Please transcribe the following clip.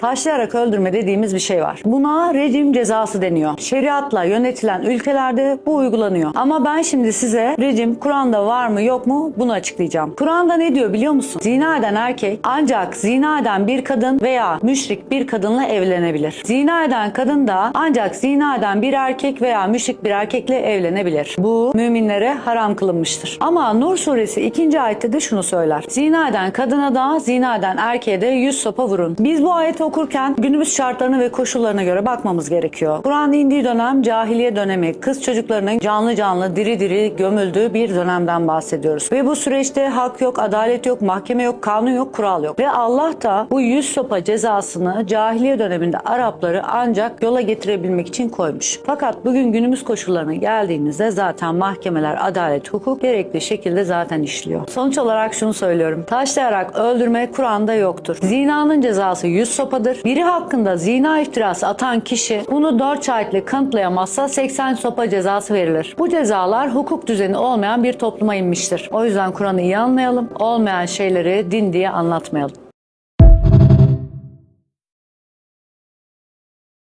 Taşlayarak öldürme dediğimiz bir şey var. Buna rejim cezası deniyor. Şeriatla yönetilen ülkelerde bu uygulanıyor. Ama ben şimdi size rejim Kur'an'da var mı yok mu bunu açıklayacağım. Kur'an'da ne diyor biliyor musun? Zina eden erkek ancak zina eden bir kadın veya müşrik bir kadınla evlenebilir. Zina eden kadın da ancak zina eden bir erkek veya müşrik bir erkekle evlenebilir. Bu müminlere haram kılınmıştır. Ama Nur suresi 2. ayette de şunu söyler. Zina eden kadına da zina eden erkeğe de yüz sopa vurun. Biz bu ayeti okurken günümüz şartlarına ve koşullarına göre bakmamız gerekiyor. Kur'an indiği dönem cahiliye dönemi. Kız çocuklarının canlı canlı diri diri gömüldüğü bir dönemden bahsediyoruz. Ve bu süreçte hak yok, adalet yok, mahkeme yok, kanun yok, kural yok. Ve Allah da bu yüz sopa cezasını cahiliye döneminde Arapları ancak yola getirebilmek için koymuş. Fakat bugün günümüz koşullarına geldiğimizde zaten mahkemeler adalet, hukuk gerekli şekilde zaten işliyor. Sonuç olarak şunu söylüyorum. Taşlayarak öldürme Kur'an'da yoktur. Zinanın cezası yüz sopadır. Biri hakkında zina iftirası atan kişi bunu 4 şahitle kanıtlayamazsa 80 sopa cezası verilir. Bu cezalar hukuk düzeni olmayan bir topluma inmiştir. O yüzden Kur'an'ı iyi anlayalım. Olmayan şeyleri din diye anlatmayalım.